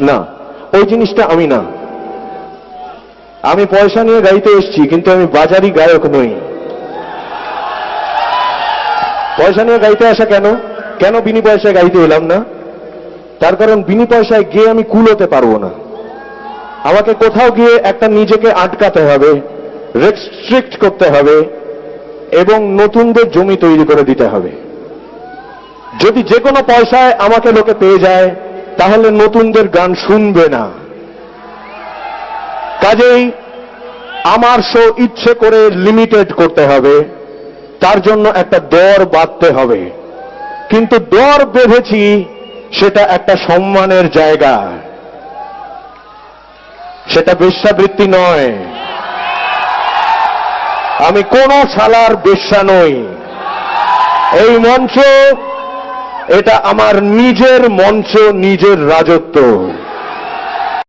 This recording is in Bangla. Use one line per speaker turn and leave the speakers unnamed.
না, ওই জিনিসটা আমি না। আমি পয়সা নিয়ে গাইতে এসেছি, কিন্তু আমি বাজারি গায়ক নই। পয়সা নিয়ে গাইতে আসা কেন? কেন বিনি পয়সায় গাইতে এলাম না? তার কারণ বিনি পয়সায় গিয়ে আমি কুলোতে পারব না। আমাকে কোথাও গিয়ে একটা নিজেকে আটকাতে হবে রেস্ট্রিক্ট করতে হবে, এবং নতুনদের জমি তৈরি করে দিতে হবে। যদি যে কোনো পয়সায় আমাকে লোকে পেয়ে যায় তাহলে নতুনদের গান শুনবে না। কাজেই আমার শো ইচ্ছে করে লিমিটেড করতে হবে। তার জন্য একটা দর বাঁধতে হবে। কিন্তু দর বেঁধেছি সেটা একটা সম্মানের জায়গা। সেটা বেশ্যাবৃত্তি নয়। আমি কোন শালার বেশ্যা নই। এই মঞ্চ এটা আমার নিজের মঞ্চ নিজের রাজত্ব।